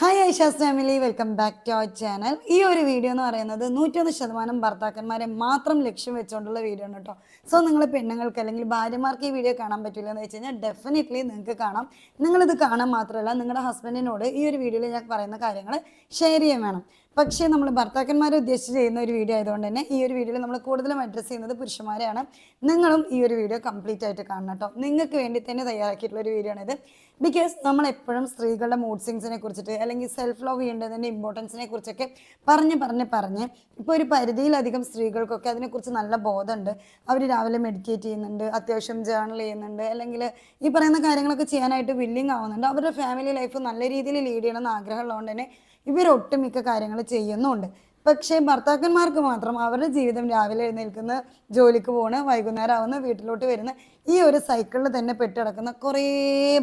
Hi Aisha's family welcome back to our channel ഈ ഒരു video എന്ന് പറയുന്നത് നൂറ്റൊന്ന് ശതമാനം ഭർത്താക്കന്മാരെ മാത്രം ലക്ഷ്യം വെച്ചുകൊണ്ടുള്ള വീഡിയോ ആണ് കേട്ടോ സോ നിങ്ങൾ പെണ്ണുങ്ങൾക്ക് അല്ലെങ്കിൽ ഭാര്യമാർക്ക് ഈ വീഡിയോ കാണാൻ പറ്റില്ല എന്ന് വെച്ച് കഴിഞ്ഞാൽ ഡെഫിനറ്റ്ലി നിങ്ങൾക്ക് കാണാം. നിങ്ങളിത് കാണാൻ മാത്രമല്ല നിങ്ങളുടെ ഹസ്ബൻഡിനോട് ഈ ഒരു വീഡിയോയിൽ ഞാൻ പറയുന്ന കാര്യങ്ങൾ ഷെയർ ചെയ്യാൻ വേണം. പക്ഷേ നമ്മൾ ഭർത്താക്കന്മാരെ ഉദ്ദേശിച്ച് ചെയ്യുന്ന ഒരു വീഡിയോ ആയതുകൊണ്ട് തന്നെ ഈ ഒരു വീഡിയോയിൽ നമ്മൾ കൂടുതലും അഡ്രസ്സ് ചെയ്യുന്നത് പുരുഷന്മാരെയാണ്. നിങ്ങളും ഈ ഒരു വീഡിയോ കംപ്ലീറ്റ് ആയിട്ട് കാണണം കേട്ടോ നിങ്ങൾക്ക് വേണ്ടി തന്നെ തയ്യാറാക്കിയിട്ടുള്ള ഒരു വീഡിയോ ആണിത് ബിക്കോസ് നമ്മൾ എപ്പോഴും സ്ത്രീകളുടെ മൂഡ് സിങ്സിനെ കുറിച്ചിട്ട് അല്ലെങ്കിൽ സെൽഫ് ലവ് ചെയ്യേണ്ടതിന്റെ ഇമ്പോർട്ടൻസിനെ കുറിച്ചൊക്കെ പറഞ്ഞ് പറഞ്ഞ് പറഞ്ഞ് ഇപ്പോൾ ഒരു പരിധിയിലധികം സ്ത്രീകൾക്കൊക്കെ അതിനെക്കുറിച്ച് നല്ല ബോധമുണ്ട്. അവർ രാവിലെ മെഡിറ്റേറ്റ് ചെയ്യുന്നുണ്ട് അത്യാവശ്യം ജേർണൽ ചെയ്യുന്നുണ്ട് അല്ലെങ്കിൽ ഈ പറയുന്ന കാര്യങ്ങളൊക്കെ ചെയ്യാനായിട്ട് വില്ലിങ് ആവുന്നുണ്ട്. അവരുടെ ഫാമിലി ലൈഫ് നല്ല രീതിയിൽ ലീഡ് ചെയ്യണമെന്ന് ആഗ്രഹമുള്ളതുകൊണ്ട് തന്നെ ഇവർ ഒട്ടുമിക്ക കാര്യങ്ങൾ ചെയ്യുന്നുണ്ട്. പക്ഷേ ഭർത്താക്കന്മാർക്ക് മാത്രം അവരുടെ ജീവിതം രാവിലെ എഴുന്നേൽക്കുന്ന ജോലിക്ക് പോണ് വൈകുന്നേരം ആവുന്ന വീട്ടിലോട്ട് വരുന്ന ഈ ഒരു സൈക്കിളിൽ തന്നെ പെട്ടിടക്കുന്ന കുറേ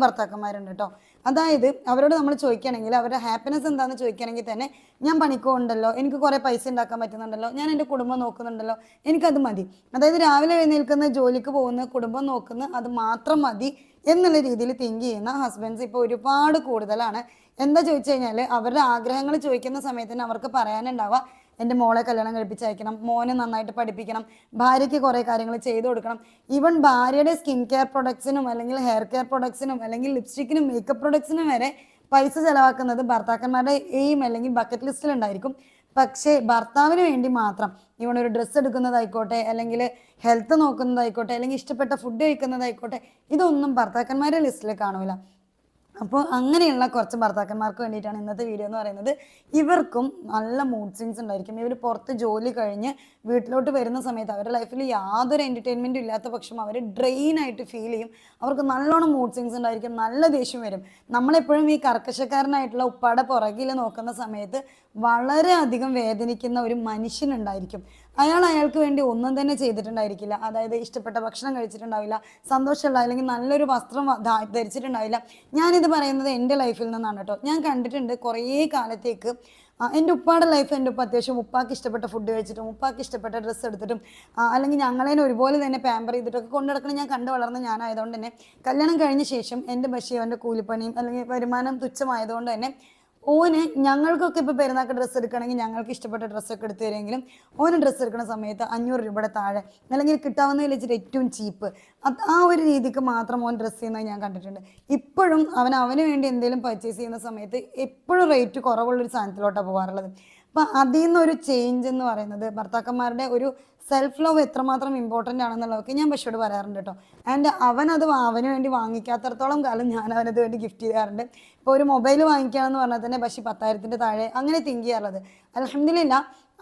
ഭർത്താക്കന്മാരുണ്ട് കേട്ടോ അതായത് അവരോട് നമ്മൾ ചോദിക്കുകയാണെങ്കിൽ അവരുടെ ഹാപ്പിനെസ് എന്താണെന്ന് ചോദിക്കുകയാണെങ്കിൽ തന്നെ ഞാൻ പണിക്കുണ്ടല്ലോ എനിക്ക് കുറേ പൈസ ഉണ്ടാക്കാൻ പറ്റുന്നുണ്ടല്ലോ ഞാൻ എന്റെ കുടുംബം നോക്കുന്നുണ്ടല്ലോ എനിക്കത് മതി. അതായത് രാവിലെ എഴുന്നേൽക്കുന്ന ജോലിക്ക് പോകുന്ന കുടുംബം നോക്കുന്ന അത് മാത്രം മതി. എന്നുള്ള രീതിയിൽ തിങ്ക് ചെയ്യുന്ന ഹസ്ബൻഡ്സ് ഇപ്പോൾ ഒരുപാട് കൂടുതലാണ്. എന്താ ചോദിച്ചു കഴിഞ്ഞാൽ അവരുടെ ആഗ്രഹങ്ങൾ ചോദിക്കുന്ന സമയത്തിന് അവർക്ക് പറയാനുണ്ടാവുക എന്റെ മോളെ കല്യാണം കഴിപ്പിച്ചയക്കണം മോനെ നന്നായിട്ട് പഠിപ്പിക്കണം ഭാര്യയ്ക്ക് കുറേ കാര്യങ്ങൾ ചെയ്തു കൊടുക്കണം. ഈവൻ ഭാര്യയുടെ സ്കിൻ കെയർ പ്രൊഡക്ട്സിനും അല്ലെങ്കിൽ ഹെയർ കെയർ പ്രൊഡക്ട്സിനും അല്ലെങ്കിൽ ലിപ്സ്റ്റിക്കിനും മേക്കപ്പ് പ്രൊഡക്ട്സിനും വരെ പൈസ ചിലവാക്കുന്നത് ഭർത്താക്കന്മാരുടെ എയിം അല്ലെങ്കിൽ ബക്കറ്റ് ലിസ്റ്റിൽ ഉണ്ടായിരിക്കും. പക്ഷേ ഭർത്താവിന് വേണ്ടി മാത്രം ഇവൺ ഒരു ഡ്രസ്സ് എടുക്കുന്നതായിക്കോട്ടെ അല്ലെങ്കിൽ ഹെൽത്ത് നോക്കുന്നതായിക്കോട്ടെ അല്ലെങ്കിൽ ഇഷ്ടപ്പെട്ട ഫുഡ് കഴിക്കുന്നതായിക്കോട്ടെ ഇതൊന്നും ഭർത്താക്കന്മാരുടെ ലിസ്റ്റിൽ കാണൂല. അപ്പോൾ അങ്ങനെയുള്ള കുറച്ച് ഭർത്താക്കന്മാർക്ക് വേണ്ടിയിട്ടാണ് ഇന്നത്തെ വീഡിയോ എന്ന് പറയുന്നത്. ഇവർക്കും നല്ല മൂഡ് സ്വിങ്സ് ഉണ്ടായിരിക്കും. ഇവർ പുറത്ത് ജോലി കഴിഞ്ഞ് വീട്ടിലോട്ട് വരുന്ന സമയത്ത് അവരുടെ ലൈഫിൽ യാതൊരു എന്റർടൈൻമെന്റും ഇല്ലാത്ത പക്ഷം അവർ ഡ്രെയിൻ ആയിട്ട് ഫീൽ ചെയ്യും. അവർക്ക് നല്ലോണം മൂഡ് സ്വിങ്സ് ഉണ്ടായിരിക്കും. നല്ല ദേഷ്യം വരും. നമ്മളെപ്പോഴും ഈ കർക്കശക്കാരനായിട്ടുള്ള ഉപ്പാടെ പുറകിൽ നോക്കുന്ന സമയത്ത് വളരെ അധികം വേദനിക്കുന്ന ഒരു മനുഷ്യനുണ്ടായിരിക്കും അയാൾ അയാൾക്ക് വേണ്ടി ഒന്നും തന്നെ ചെയ്തിട്ടുണ്ടായിരിക്കില്ല. അതായത് ഇഷ്ടപ്പെട്ട ഭക്ഷണം കഴിച്ചിട്ടുണ്ടാവില്ല സന്തോഷമുള്ള അല്ലെങ്കിൽ നല്ലൊരു വസ്ത്രം ധരിച്ചിട്ടുണ്ടാവില്ല. ഞാനിത് പറയുന്നത് എന്റെ ലൈഫിൽ നിന്നാണ് കേട്ടോ. ഞാൻ കണ്ടിട്ടുണ്ട് കുറേ കാലത്തേക്ക് എന്റെ ഉപ്പാടെ ലൈഫ് എന്റെ ഉപ്പ അത്യാവശ്യം ഉപ്പാക്ക് ഇഷ്ടപ്പെട്ട ഫുഡ് കഴിച്ചിട്ടും ഉപ്പാക്ക് ഇഷ്ടപ്പെട്ട ഡ്രസ്സ് എടുത്തിട്ടും അല്ലെങ്കിൽ ഞങ്ങളേനെ ഒരുപോലെ തന്നെ പാമ്പർ ചെയ്തിട്ടൊക്കെ കൊണ്ടു നടക്കണം ഞാൻ കണ്ടു വളർന്ന ഞാനായതുകൊണ്ട് തന്നെ കല്യാണം കഴിഞ്ഞ ശേഷം എന്റെ ബഷീവന്റെ കൂലിപ്പണിയും അല്ലെങ്കിൽ വരുമാനം തുച്ഛമായതുകൊണ്ട് തന്നെ ഓന് ഞങ്ങൾക്കൊക്കെ ഇപ്പോൾ പെരുന്നാക്ക് ഡ്രസ്സ് എടുക്കണമെങ്കിൽ ഞങ്ങൾക്ക് ഇഷ്ടപ്പെട്ട ഡ്രസ്സൊക്കെ എടുത്തു തരുമെങ്കിലും ഓന് ഡ്രസ്സ് എടുക്കുന്ന സമയത്ത് അഞ്ഞൂറ് രൂപയുടെ താഴെ അല്ലെങ്കിൽ കിട്ടാവുന്നതിൽ വെച്ചിട്ട് ഏറ്റവും ചീപ്പ് ആ ഒരു രീതിക്ക് മാത്രം ഓൻ ഡ്രസ്സ് ചെയ്യുന്നത് ഞാൻ കണ്ടിട്ടുണ്ട്. ഇപ്പോഴും അവൻ അവന് വേണ്ടി എന്തെങ്കിലും പർച്ചേസ് ചെയ്യുന്ന സമയത്ത് എപ്പോഴും റേറ്റ് കുറവുള്ളൊരു സാധനത്തിലോട്ടാണ് പോകാറുള്ളത്. അപ്പം അതിൽ നിന്നൊരു ചേഞ്ച് എന്ന് പറയുന്നത് ഭർത്താക്കന്മാരുടെ ഒരു സെൽഫ് ലവ് എത്രമാത്രം ഇമ്പോർട്ടന്റ് ആണെന്നുള്ളതൊക്കെ ഞാൻ പശുവോട് പറയാറുണ്ട് കേട്ടോ ആൻഡ് അവനത് അത് അവന് വേണ്ടി വാങ്ങിക്കാത്തടത്തോളം കാലം ഞാൻ അവനത് വേണ്ടി ഗിഫ്റ്റ് ചെയ്യാറുണ്ട്. ഇപ്പോൾ ഒരു മൊബൈൽ വാങ്ങിക്കുകയാണെന്ന് പറഞ്ഞാൽ തന്നെ പക്ഷേ പത്തായിരത്തിന്റെ താഴെ അങ്ങനെ തിങ്ക് ചെയ്യാറുള്ളത്. അലഹമില്ല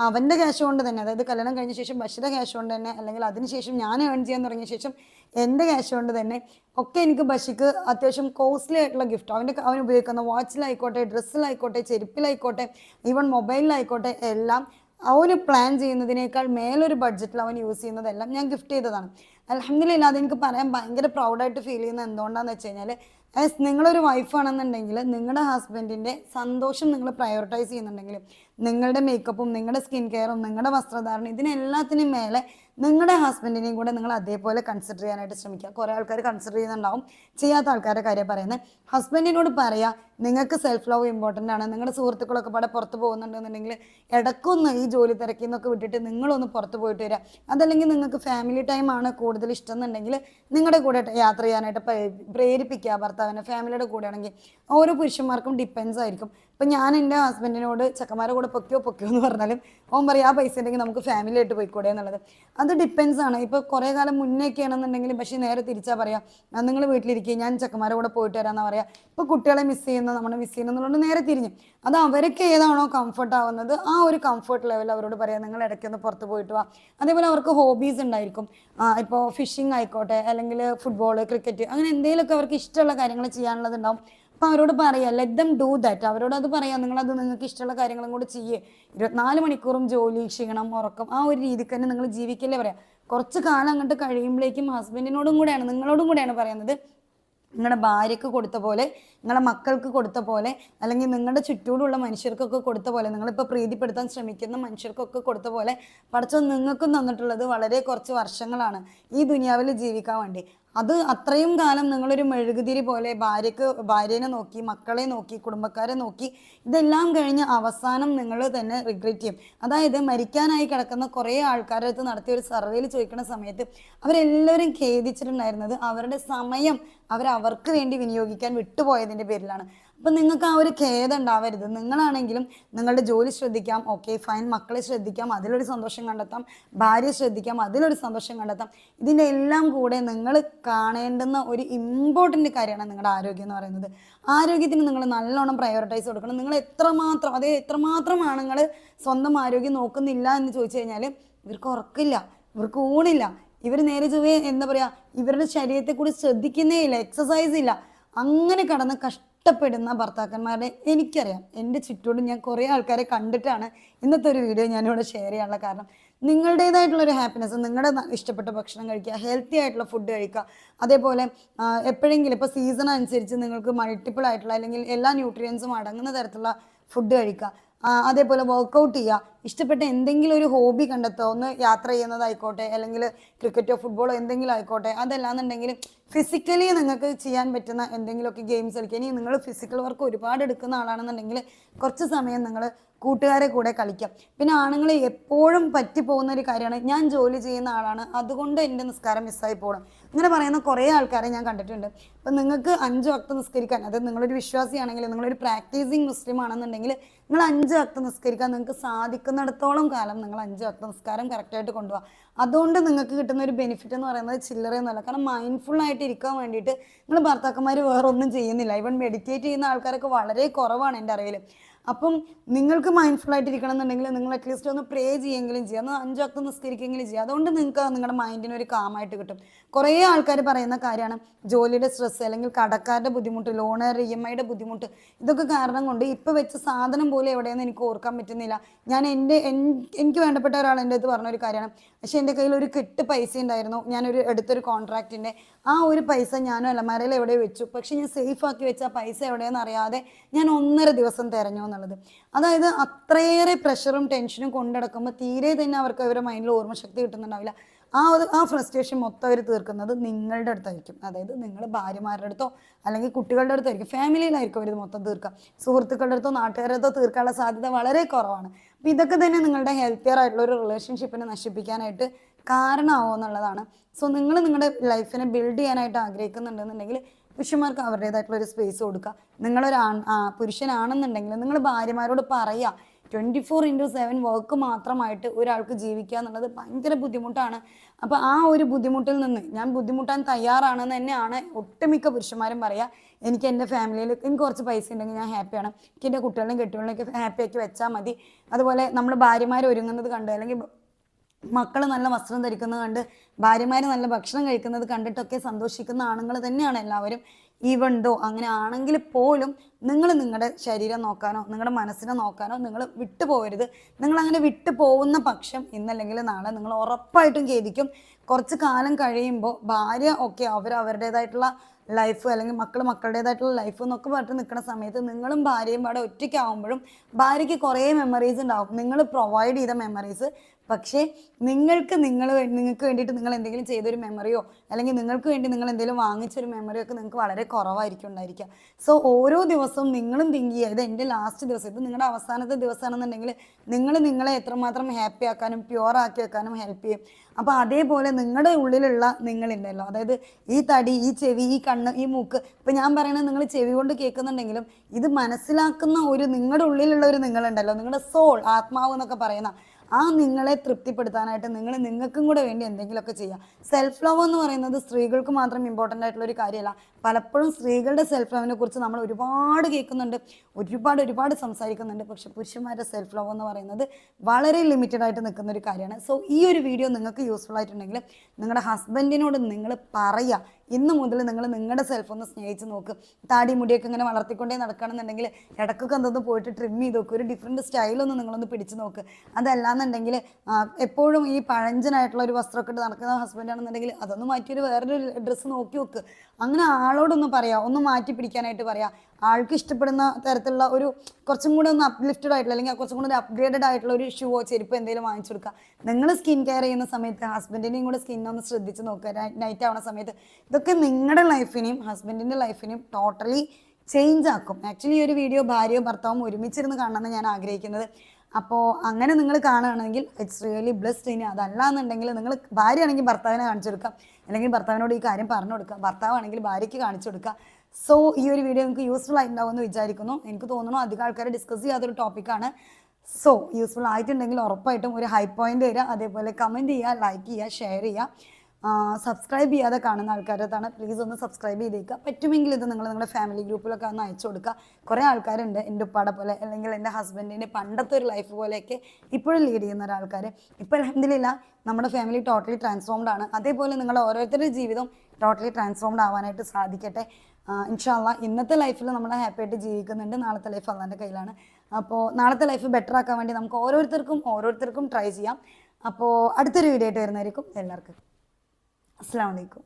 അവന്റെ ക്യാഷ് കൊണ്ട് തന്നെ അതായത് കല്യാണം കഴിഞ്ഞ ശേഷം ബഷിയുടെ ക്യാഷ് കൊണ്ട് തന്നെ അല്ലെങ്കിൽ അതിനുശേഷം ഞാൻ ഏൺ ചെയ്യാൻ തുടങ്ങിയ ശേഷം എന്റെ ക്യാഷ് കൊണ്ട് തന്നെ ഒക്കെ എനിക്ക് ബഷിക്ക് അത്യാവശ്യം കോസ്റ്റ്ലി ആയിട്ടുള്ള ഗിഫ്റ്റ് അവന്റെ അവൻ ഉപയോഗിക്കുന്ന വാച്ചിലായിക്കോട്ടെ ഡ്രസ്സിലായിക്കോട്ടെ ചെരുപ്പിലായിക്കോട്ടെ ഈവൺ മൊബൈലിലായിക്കോട്ടെ എല്ലാം അവന് പ്ലാൻ ചെയ്യുന്നതിനേക്കാൾ മേലൊരു ബഡ്ജറ്റിൽ അവൻ യൂസ് ചെയ്യുന്നതെല്ലാം ഞാൻ ഗിഫ്റ്റ് ചെയ്തതാണ്. അലഹമില്ല അതെനിക്ക് പറയാൻ ഭയങ്കര പ്രൗഡായിട്ട് ഫീൽ ചെയ്യുന്നത് എന്തുകൊണ്ടാന്ന് വെച്ച് കഴിഞ്ഞാൽ ആസ് നിങ്ങളൊരു വൈഫാണെന്നുണ്ടെങ്കിൽ നിങ്ങളുടെ ഹസ്ബൻഡിന്റെ സന്തോഷം നിങ്ങൾ പ്രയോറിറ്റൈസ് ചെയ്യുന്നുണ്ടെങ്കിൽ നിങ്ങളുടെ മേക്കപ്പും നിങ്ങളുടെ സ്കിൻ കെയറും നിങ്ങളുടെ വസ്ത്രധാരണം ഇതിനെല്ലാത്തിനും മേലെ നിങ്ങളുടെ ഹസ്ബൻഡിനെയും കൂടെ നിങ്ങൾ അതേപോലെ കൺസിഡർ ചെയ്യാനായിട്ട് ശ്രമിക്കുക. കുറേ ആൾക്കാർ കൺസിഡർ ചെയ്യുന്നുണ്ടാവും. ചെയ്യാത്ത ആൾക്കാരുടെ കാര്യം പറയുന്നത്. ഹസ്ബൻഡിനോട് പറയാ നിങ്ങൾക്ക് സെൽഫ് ലവ് ഇമ്പോർട്ടന്റ് ആണ്. നിങ്ങളുടെ സുഹൃത്തുക്കളൊക്കെ പാടെ പുറത്ത് പോകുന്നുണ്ടെന്നുണ്ടെങ്കിൽ ഇടക്കൊന്ന് ഈ ജോലി തിരക്കിൽ നിന്നൊക്കെ വിട്ടിട്ട് നിങ്ങളൊന്ന് പുറത്ത് പോയിട്ട് വരിക അതല്ലെങ്കിൽ നിങ്ങൾക്ക് ഫാമിലി ടൈം ആണ് കൂടുതൽ ഇഷ്ടം എന്നുണ്ടെങ്കിൽ നിങ്ങളുടെ കൂടെ യാത്ര ചെയ്യാനായിട്ട് പ്രേ- പ്രേരിപ്പിക്കുക ഭർത്താവിനെ ഫാമിലിയുടെ കൂടെ ആണെങ്കിൽ ഓരോ പുരുഷന്മാർക്കും ഡിപ്പെൻസ് ആയിരിക്കും. ഇപ്പം ഞാൻ എന്റെ ഹസ്ബൻഡിനോട് ചക്കന്മാരെ കൂടെ പൊക്കിയോ പൊക്കിയോ എന്ന് പറഞ്ഞാലും ഓൻ പറയും ആ പൈസ ഉണ്ടെങ്കിൽ നമുക്ക് ഫാമിലി ആയിട്ട് പോയിക്കൂടെ എന്നുള്ളത്. അത് ഡിപ്പെൻസ് ആണ്. ഇപ്പോൾ കുറേ കാലം മുന്നേക്കെ ആണെന്നുണ്ടെങ്കിൽ പക്ഷേ നേരെ തിരിച്ചാ പറയാം നിങ്ങൾ വീട്ടിലിരിക്കുക ഞാൻ ചെക്കന്മാരെ കൂടെ പോയിട്ട് വരാമെന്നാ പറയാം. ഇപ്പോൾ കുട്ടികളെ മിസ് ചെയ്യുന്ന നമ്മളെ മിസ് ചെയ്യുന്നതുകൊണ്ട് നേരെ തിരിഞ്ഞു. അത് അവർക്ക് ഏതാണോ കംഫർട്ട് ആവുന്നത് ആ ഒരു കംഫർട്ട് ലെവൽ അവരോട് പറയാം നിങ്ങൾ ഇടയ്ക്കൊന്ന് പുറത്ത് പോയിട്ട് വാ. അതേപോലെ അവർക്ക് ഹോബീസ് ഉണ്ടായിരിക്കും. ഇപ്പോൾ ഫിഷിംഗ് ആയിക്കോട്ടെ അല്ലെങ്കിൽ ഫുട്ബോൾ ക്രിക്കറ്റ് അങ്ങനെ എന്തെങ്കിലുമൊക്കെ അവർക്ക് ഇഷ്ടമുള്ള കാര്യങ്ങൾ ചെയ്യാനുള്ളത് അപ്പോൾ അവരോട് പറയാം ലെറ്റ് ദം ഡു ദാറ്റ് അവരോട് അത് പറയാം അത് നിങ്ങൾക്ക് ഇഷ്ടമുള്ള കാര്യങ്ങളും കൂടി ചെയ്യേ. ഇരുപത്തിനാല് മണിക്കൂറും ജോലി ക്ഷീണം ഉറക്കം ആ ഒരു രീതിക്ക് തന്നെ നിങ്ങൾ ജീവിക്കല്ലേ പറയാം. കുറച്ച് കാലം അങ്ങോട്ട് കഴിയുമ്പോഴേക്കും ഹസ്ബൻഡിനോടും കൂടെയാണ് നിങ്ങളോടും കൂടെയാണ് പറയുന്നത്. നിങ്ങളുടെ ഭാര്യയ്ക്ക് കൊടുത്ത പോലെ നിങ്ങളുടെ മക്കൾക്ക് കൊടുത്ത പോലെ അല്ലെങ്കിൽ നിങ്ങളുടെ ചുറ്റൂടുള്ള മനുഷ്യർക്കൊക്കെ കൊടുത്ത പോലെ നിങ്ങളിപ്പോൾ പ്രീതിപ്പെടുത്താൻ ശ്രമിക്കുന്ന മനുഷ്യർക്കൊക്കെ കൊടുത്ത പോലെ പഠിച്ചോ നിങ്ങൾക്കും തന്നിട്ടുള്ളത് വളരെ കുറച്ച് വർഷങ്ങളാണ് ഈ ദുനിയാവിൽ ജീവിക്കാൻ വേണ്ടി. അത് അത്രയും കാലം നിങ്ങളൊരു മെഴുകുതിരി പോലെ ഭാര്യക്ക് ഭാര്യനെ നോക്കി മക്കളെ നോക്കി കുടുംബക്കാരെ നോക്കി ഇതെല്ലാം കഴിഞ്ഞ് അവസാനം നിങ്ങൾ തന്നെ റിഗ്രറ്റ് ചെയ്യും. അതായത് മരിക്കാനായി കിടക്കുന്ന കുറേ ആൾക്കാരുടെ അടുത്ത് നടത്തിയ ഒരു സർവേയിൽ ചോദിക്കുന്ന സമയത്ത് അവരെല്ലാവരും ഖേദിച്ചിട്ടുണ്ടായിരുന്നത് അവരുടെ സമയം അവർ അവർക്ക് വേണ്ടി വിനിയോഗിക്കാൻ വിട്ടുപോയതിന്റെ പേരിലാണ്. അപ്പം നിങ്ങൾക്ക് ആ ഒരു ഖേദം ഉണ്ടാവരുത്. നിങ്ങളാണെങ്കിലും നിങ്ങളുടെ ജോലി ശ്രദ്ധിക്കാം ഓക്കെ ഫൈൻ മക്കളെ ശ്രദ്ധിക്കാം അതിലൊരു സന്തോഷം കണ്ടെത്താം ഭാര്യ ശ്രദ്ധിക്കാം അതിലൊരു സന്തോഷം കണ്ടെത്താം. ഇതിന്റെ എല്ലാം കൂടെ നിങ്ങൾ കാണേണ്ടുന്ന ഒരു ഇമ്പോർട്ടന്റ് കാര്യമാണ് നിങ്ങളുടെ ആരോഗ്യം എന്ന് പറയുന്നത്. ആരോഗ്യത്തിന് നിങ്ങൾ നല്ലോണം പ്രയോറിറ്റൈസ് കൊടുക്കണം. നിങ്ങൾ എത്രമാത്രം അതേ എത്രമാത്രം ആണുങ്ങൾ സ്വന്തം ആരോഗ്യം നോക്കുന്നില്ല എന്ന് ചോദിച്ചു കഴിഞ്ഞാൽ ഇവർക്ക് ഉറക്കില്ല ഇവർക്ക് ഊണില്ല ഇവർ നേരെ ചൊവ്വേ എന്താ പറയുക ഇവരുടെ ശരീരത്തെ കൂടി ശ്രദ്ധിക്കുന്നേ ഇല്ല എക്സസൈസ് ഇല്ല. അങ്ങനെ കടന്ന് കഷ്ടപ്പെടുന്ന ഭർത്താക്കന്മാരെ എനിക്കറിയാം. എന്റെ ചുറ്റോടും ഞാൻ കുറേ ആൾക്കാരെ കണ്ടിട്ടാണ് ഇന്നത്തെ ഒരു വീഡിയോ ഞാനിവിടെ ഷെയർ ചെയ്യാനുള്ള കാരണം. നിങ്ങളുടേതായിട്ടുള്ള ഒരു ഹാപ്പിനെസ് നിങ്ങളുടെ ഇഷ്ടപ്പെട്ട ഭക്ഷണം കഴിക്കുക ഹെൽത്തി ആയിട്ടുള്ള ഫുഡ് കഴിക്കുക. അതേപോലെ എപ്പോഴെങ്കിലും ഇപ്പോൾ സീസൺ അനുസരിച്ച് നിങ്ങൾക്ക് മൾട്ടിപ്പിൾ ആയിട്ടുള്ള അല്ലെങ്കിൽ എല്ലാ ന്യൂട്രിയൻസും അടങ്ങുന്ന തരത്തിലുള്ള ഫുഡ് കഴിക്കുക. അതേപോലെ വർക്കൗട്ട് ചെയ്യുക ഇഷ്ടപ്പെട്ട എന്തെങ്കിലും ഒരു ഹോബി കണ്ടെത്തുക ഒന്ന് യാത്ര ചെയ്യുന്നതായിക്കോട്ടെ അല്ലെങ്കിൽ ക്രിക്കറ്റോ ഫുട്ബോളോ എന്തെങ്കിലും ആയിക്കോട്ടെ. അതല്ലാന്നുണ്ടെങ്കിൽ ഫിസിക്കലി നിങ്ങൾക്ക് ചെയ്യാൻ പറ്റുന്ന എന്തെങ്കിലുമൊക്കെ ഗെയിംസ് കളിക്കുക. ഇനി നിങ്ങൾ ഫിസിക്കൽ വർക്ക് ഒരുപാട് എടുക്കുന്ന ആളാണെന്നുണ്ടെങ്കിൽ കുറച്ച് സമയം നിങ്ങൾ കൂട്ടുകാരെ കൂടെ കളിക്കാം. പിന്നെ ആണുങ്ങൾ എപ്പോഴും പറ്റിപ്പോകുന്ന ഒരു കാര്യമാണ് ഞാൻ ജോലി ചെയ്യുന്ന ആളാണ് അതുകൊണ്ട് എന്റെ നിസ്കാരം മിസ്സായി പോകണം ഇങ്ങനെ പറയുന്ന കുറേ ആൾക്കാരെ ഞാൻ കണ്ടിട്ടുണ്ട്. അപ്പം നിങ്ങൾക്ക് അഞ്ച് വക്ത നിസ്കരിക്കാൻ അത് നിങ്ങളൊരു വിശ്വാസിയാണെങ്കിൽ നിങ്ങളൊരു പ്രാക്ടീസിങ് മുസ്ലിം ആണെന്നുണ്ടെങ്കിൽ നിങ്ങൾ അഞ്ച് വക്ത നിസ്കരിക്കാൻ നിങ്ങൾക്ക് സാധിക്കുന്നിടത്തോളം കാലം നിങ്ങൾ അഞ്ച് വക്ത നിസ്കാരം കറക്റ്റായിട്ട് കൊണ്ടുപോകാം അതുകൊണ്ട് നിങ്ങൾക്ക് കിട്ടുന്ന ഒരു ബെനിഫിറ്റ് എന്ന് പറയുന്നത് ചില്ലറയൊന്നുമല്ല കാരണം മൈൻഡ്ഫുൾ ആയിട്ട് ഇരിക്കാൻ വേണ്ടിയിട്ട് നിങ്ങൾ ഭർത്താക്കന്മാർ വേറെ ഒന്നും ചെയ്യുന്നില്ല. ഇവൻ മെഡിറ്റേറ്റ് ചെയ്യുന്ന ആൾക്കാരൊക്കെ വളരെ കുറവാണ് എന്റെ അറിവിൽ അപ്പം നിങ്ങൾക്ക് മൈൻഡ്ഫുൾ ആയിട്ടിരിക്കണം എന്നുണ്ടെങ്കിൽ നിങ്ങൾ അറ്റ്ലീസ്റ്റ് ഒന്ന് പ്രേ ചെയ്യെങ്കിലും ചെയ്യുക ഒന്ന് അഞ്ചൊക്കെ നിസ്കരിക്കെങ്കിലും ചെയ്യുക അതുകൊണ്ട് നിങ്ങൾക്ക് നിങ്ങളുടെ മൈൻഡിന് ഒരു കാമായിട്ട് കിട്ടും. കുറേ ആൾക്കാർ പറയുന്ന കാര്യമാണ് ജോലിയുടെ സ്ട്രെസ് അല്ലെങ്കിൽ കടക്കാരുടെ ബുദ്ധിമുട്ട് ലോണർ ഇ എം ഐയുടെ ബുദ്ധിമുട്ട് ഇതൊക്കെ കാരണം കൊണ്ട് ഇപ്പോൾ വെച്ച സാധനം പോലും എവിടെയെന്ന് എനിക്ക് ഓർക്കാൻ പറ്റുന്നില്ല. ഞാൻ എന്റെ എനിക്ക് വേണ്ടപ്പെട്ട ഒരാൾ എന്റെ അടുത്ത് പറഞ്ഞൊരു കാര്യമാണ്. പക്ഷേ എന്റെ കയ്യിൽ ഒരു കെട്ട് പൈസ ഉണ്ടായിരുന്നു. ഞാനൊരു എടുത്തൊരു കോൺട്രാക്റ്റിന്റെ ആ ഒരു പൈസ ഞാനും അലമാരയിൽ എവിടെ വെച്ചു. പക്ഷേ ഞാൻ സേഫ് ആക്കി വെച്ച പൈസ എവിടെയെന്ന് അറിയാതെ ഞാൻ ഒന്നര ദിവസം തിരഞ്ഞു എന്നുള്ളത്. അതായത് അത്രയേറെ പ്രഷറും ടെൻഷനും കൊണ്ടടക്കുമ്പോൾ തീരെ തന്നെ അവർക്ക് അവരുടെ മൈൻഡിൽ ഓർമ്മശക്തി കിട്ടുന്നുണ്ടാവില്ല. ആ ഒരു ആ ഫ്രസ്ട്രേഷൻ മൊത്തം അവർ തീർക്കുന്നത് നിങ്ങളുടെ അടുത്തായിരിക്കും. അതായത് നിങ്ങൾ ഭാര്യമാരുടെ അടുത്തോ അല്ലെങ്കിൽ കുട്ടികളുടെ അടുത്തായിരിക്കും. ഫാമിലിയിലായിരിക്കും അവർ ഇത് മൊത്തം തീർക്കുക. സുഹൃത്തുക്കളുടെ അടുത്തോ നാട്ടുകാരുടെ അടുത്തോ തീർക്കാനുള്ള സാധ്യത വളരെ കുറവാണ്. അപ്പം ഇതൊക്കെ തന്നെ നിങ്ങളുടെ ഹെൽത്തിയർ ആയിട്ടുള്ള ഒരു റിലേഷൻഷിപ്പിനെ നശിപ്പിക്കാനായിട്ട് കാരണമാവോ എന്നുള്ളതാണ് സോ നിങ്ങൾ നിങ്ങളുടെ ലൈഫിനെ ബിൽഡ് ചെയ്യാനായിട്ട് ആഗ്രഹിക്കുന്നുണ്ടെന്നുണ്ടെങ്കിൽ പുരുഷന്മാർക്ക് അവരുടേതായിട്ടുള്ള ഒരു സ്പേസ് കൊടുക്കുക. നിങ്ങളൊരു പുരുഷനാണെന്നുണ്ടെങ്കിൽ നിങ്ങൾ ഭാര്യമാരോട് പറയുക. Twenty four into seven work മാത്രമായിട്ട് ഒരാൾക്ക് ജീവിക്കുക എന്നുള്ളത് ഭയങ്കര ബുദ്ധിമുട്ടാണ്. അപ്പോൾ ആ ഒരു ബുദ്ധിമുട്ടിൽ നിന്ന് ഞാൻ ബുദ്ധിമുട്ടാൻ തയ്യാറാണെന്ന് തന്നെയാണ് ഒട്ടുമിക്ക പുരുഷന്മാരും പറയുക. എനിക്ക് എന്റെ ഫാമിലിയിൽ എനിക്ക് കുറച്ച് പൈസ ഉണ്ടെങ്കിൽ ഞാൻ ഹാപ്പിയാണ് എനിക്ക് എന്റെ കുട്ടികളെയും കെട്ടികളെയൊക്കെ ഹാപ്പിയാക്കി വെച്ചാൽ മതി. അതുപോലെ നമ്മൾ ഭാര്യമാർ ഒരുങ്ങുന്നത് കണ്ടു അല്ലെങ്കിൽ മക്കൾ നല്ല വസ്ത്രം ധരിക്കുന്നത് കണ്ട് ഭാര്യമാർ നല്ല ഭക്ഷണം കഴിക്കുന്നത് കണ്ടിട്ടൊക്കെ സന്തോഷിക്കുന്ന ആണുങ്ങൾ തന്നെയാണ് എല്ലാവരും. ഈവൺ ദോ അങ്ങനെ ആണെങ്കിൽ പോലും നിങ്ങൾ നിങ്ങളുടെ ശരീരം നോക്കാനോ നിങ്ങളുടെ മനസ്സിനെ നോക്കാനോ നിങ്ങൾ വിട്ടുപോകരുത് നിങ്ങൾ അങ്ങനെ വിട്ടു പോകുന്ന പക്ഷം ഇന്നല്ലെങ്കിൽ നാളെ നിങ്ങൾ ഉറപ്പായിട്ടും ഖേദിക്കും. കുറച്ച് കാലം കഴിയുമ്പോൾ ഭാര്യ ഒക്കെ അവർ അവരുടേതായിട്ടുള്ള ലൈഫ് അല്ലെങ്കിൽ മക്കൾ മക്കളുടേതായിട്ടുള്ള ലൈഫ് എന്നൊക്കെ പറഞ്ഞിട്ട് നിൽക്കുന്ന സമയത്ത് നിങ്ങളും ഭാര്യയും പാടെ ഒറ്റയ്ക്കാവുമ്പോഴും ഭാര്യയ്ക്ക് കുറേ മെമ്മറീസ് ഉണ്ടാവും. നിങ്ങൾ പ്രൊവൈഡ് ചെയ്ത മെമ്മറീസ് പക്ഷേ നിങ്ങൾക്ക് നിങ്ങൾ നിങ്ങൾക്ക് വേണ്ടിയിട്ട് നിങ്ങൾ എന്തെങ്കിലും ചെയ്തൊരു മെമ്മറിയോ അല്ലെങ്കിൽ നിങ്ങൾക്ക് വേണ്ടി നിങ്ങൾ എന്തെങ്കിലും വാങ്ങിച്ചൊരു മെമ്മറിയോ ഒക്കെ നിങ്ങൾക്ക് വളരെ കുറവായിരിക്കും ഉണ്ടായിരിക്കുക. സോ ഓരോ ദിവസവും നിങ്ങളും തിങ്ക് ചെയ്യുക. ഇത് എന്റെ ലാസ്റ്റ് ദിവസം. ഇത് നിങ്ങളുടെ അവസാനത്തെ ദിവസമാണെന്നുണ്ടെങ്കിൽ നിങ്ങൾ നിങ്ങളെ എത്രമാത്രം ഹാപ്പി ആക്കാനും പ്യുവർ ആക്കി വെക്കാനും ഹെൽപ്പ് ചെയ്യും. അപ്പോൾ അതേപോലെ നിങ്ങളുടെ ഉള്ളിലുള്ള നിങ്ങളുണ്ടല്ലോ. അതായത് ഈ തടി ഈ ചെവി ഈ ഈ മൂക്ക്. ഇപ്പം ഞാൻ പറയണത് നിങ്ങൾ ചെവി കൊണ്ട് കേൾക്കുന്നുണ്ടെങ്കിലും ഇത് മനസ്സിലാക്കുന്ന ഒരു നിങ്ങളുടെ ഉള്ളിലുള്ള ഒരു നിങ്ങളുണ്ടല്ലോ. നിങ്ങളുടെ സോൾ ആത്മാവ് എന്നൊക്കെ പറയുന്ന ആ നിങ്ങളെ തൃപ്തിപ്പെടുത്താനായിട്ട് നിങ്ങൾ നിങ്ങൾക്കും കൂടെ വേണ്ടി എന്തെങ്കിലുമൊക്കെ ചെയ്യുക സെൽഫ് ലവ് എന്ന് പറയുന്നത് സ്ത്രീകൾക്ക് മാത്രം ഇമ്പോർട്ടന്റ് ആയിട്ടുള്ള ഒരു കാര്യമല്ല. പലപ്പോഴും സ്ത്രീകളുടെ സെൽഫ് ലവിനെ കുറിച്ച് നമ്മൾ ഒരുപാട് കേൾക്കുന്നുണ്ട് ഒരുപാട് ഒരുപാട് സംസാരിക്കുന്നുണ്ട്. പക്ഷെ പുരുഷന്മാരുടെ സെൽഫ് ലവ് എന്ന് പറയുന്നത് വളരെ ലിമിറ്റഡ് ആയിട്ട് നിൽക്കുന്ന ഒരു കാര്യമാണ്. സോ ഈ ഒരു വീഡിയോ നിങ്ങൾക്ക് യൂസ്ഫുൾ ആയിട്ടുണ്ടെങ്കിൽ നിങ്ങളുടെ ഹസ്ബൻഡിനോട് നിങ്ങൾ പറയുക. ഇന്ന് മുതൽ നിങ്ങൾ നിങ്ങളുടെ സെൽഫ് ഒന്ന് സ്നേഹിച്ച് നോക്ക്. താടി മുടിയൊക്കെ ഇങ്ങനെ വളർത്തിക്കൊണ്ടേ നടക്കുകയാണെന്നുണ്ടെങ്കിൽ ഇടക്കൊക്കെ എന്തൊന്ന് പോയിട്ട് ട്രിം ചെയ്ത് നോക്ക്. ഒരു ഡിഫറെന്റ് സ്റ്റൈലൊന്ന് നിങ്ങളൊന്ന് പിടിച്ച് നോക്ക്. അതല്ലാന്നുണ്ടെങ്കിൽ എപ്പോഴും ഈ പഴഞ്ചനായിട്ടുള്ള ഒരു വസ്ത്രമൊക്കെ ഇട്ട് നടക്കുന്ന ഹസ്ബൻഡ് ആണെന്നുണ്ടെങ്കിൽ അതൊന്ന് മാറ്റിയൊരു വേറൊരു ഡ്രസ്സ് നോക്കി വെക്ക്. അങ്ങനെ ആളോടൊന്ന് പറയാം ഒന്ന് മാറ്റി പിടിക്കാനായിട്ട് പറയാം. ആൾക്ക് ഇഷ്ടപ്പെടുന്ന തരത്തിലുള്ള ഒരു കുറച്ചും കൂടെ ഒന്ന് അപ്ലിഫ്റ്റഡ് ആയിട്ടുള്ള അല്ലെങ്കിൽ കുറച്ചും കൂടെ അപ്ഗ്രേഡഡ് ആയിട്ടുള്ള ഒരു ഷൂവോ ചെരുപ്പോ എന്തെങ്കിലും വാങ്ങിച്ചു കൊടുക്കുക നിങ്ങൾ സ്കിൻ കെയർ ചെയ്യുന്ന സമയത്ത് ഹസ്ബൻഡിനെയും കൂടെ സ്കിൻ ഒന്ന് ശ്രദ്ധിച്ച് നോക്കുക. നൈറ്റ് ആവുന്ന സമയത്ത് ഇതൊക്കെ നിങ്ങളുടെ ലൈഫിനെയും ഹസ്ബൻഡിന്റെ ലൈഫിനെയും ടോട്ടലി ചേഞ്ച് ആക്കും. ആക്ച്വലി ഈ ഒരു വീഡിയോ ഭാര്യയും ഭർത്താവും ഒരുമിച്ചിരുന്ന് കാണണമെന്ന് ഞാൻ ആഗ്രഹിക്കുന്നത്. അപ്പോൾ അങ്ങനെ നിങ്ങൾ കാണുകയാണെങ്കിൽ ഇറ്റ്സ് റിയലി ബ്ലെസ്ഡ് ഇനി. അതല്ല എന്നുണ്ടെങ്കിൽ നിങ്ങൾ ഭാര്യയാണെങ്കിൽ ഭർത്താവിനെ കാണിച്ചു കൊടുക്കാം. അല്ലെങ്കിൽ ഭർത്താവിനോട് ഈ കാര്യം പറഞ്ഞു കൊടുക്കുക ഭർത്താവാണെങ്കിൽ ഭാര്യയ്ക്ക് കാണിച്ചു കൊടുക്കുക സോ ഈ ഒരു വീഡിയോ നിങ്ങൾക്ക് യൂസ്ഫുൾ ആയിട്ടുണ്ടാവുമെന്ന് വിചാരിക്കുന്നു. എനിക്ക് തോന്നുന്നു അധികം ആൾക്കാരെ ഡിസ്കസ് ചെയ്യാത്തൊരു ടോപ്പിക്കാണ് സോ യൂസ്ഫുൾ ആയിട്ടുണ്ടെങ്കിൽ ഉറപ്പായിട്ടും ഒരു ഹൈ പോയിന്റ് തരിക അതേപോലെ കമന്റ് ചെയ്യുക ലൈക്ക് ചെയ്യുക ഷെയർ ചെയ്യുക. സബ്സ്ക്രൈബ് ചെയ്യാതെ കാണുന്ന ആൾക്കാരത്താണ് പ്ലീസ് ഒന്ന് സബ്സ്ക്രൈബ് ചെയ്തേക്കുക. പറ്റുമെങ്കിൽ ഇത് നിങ്ങൾ നിങ്ങളുടെ ഫാമിലി ഗ്രൂപ്പിലൊക്കെ ഒന്ന് അയച്ചു കൊടുക്കുക. കുറേ ആൾക്കാരുണ്ട് എന്റെ ഉപ്പാടെ പോലെ അല്ലെങ്കിൽ എന്റെ ഹസ്ബൻഡിന്റെ പണ്ടത്തെ ഒരു ലൈഫ് പോലെയൊക്കെ ഇപ്പോഴും ലീഡ് ചെയ്യുന്ന ഒരാൾക്കാർ ഇപ്പോൾ അലഹമില്ല നമ്മുടെ ഫാമിലി ടോട്ടലി ട്രാൻസ്ഫോംഡ് ആണ്. അതേപോലെ നിങ്ങളുടെ ഓരോരുത്തരുടെ ജീവിതം ടോട്ടലി ട്രാൻസ്ഫോംഡ് ആവാനായിട്ട് സാധിക്കട്ടെ. ഇൻഷാല്ല ഇന്നത്തെ ലൈഫിൽ നമ്മൾ ഹാപ്പി ആയിട്ട് ജീവിക്കുന്നുണ്ട്. നാളത്തെ ലൈഫ് അള്ളാന്റെ കയ്യിലാണ്. അപ്പോൾ നാളത്തെ ലൈഫ് ബെറ്റർ ആക്കാൻ വേണ്ടി നമുക്ക് ഓരോരുത്തർക്കും ഓരോരുത്തർക്കും ട്രൈ ചെയ്യാം. അപ്പോൾ അടുത്തൊരു വീഡിയോ ആയിട്ട് വരുന്നതായിരിക്കും. എല്ലാവർക്കും അസ്സാം വലൈക്കും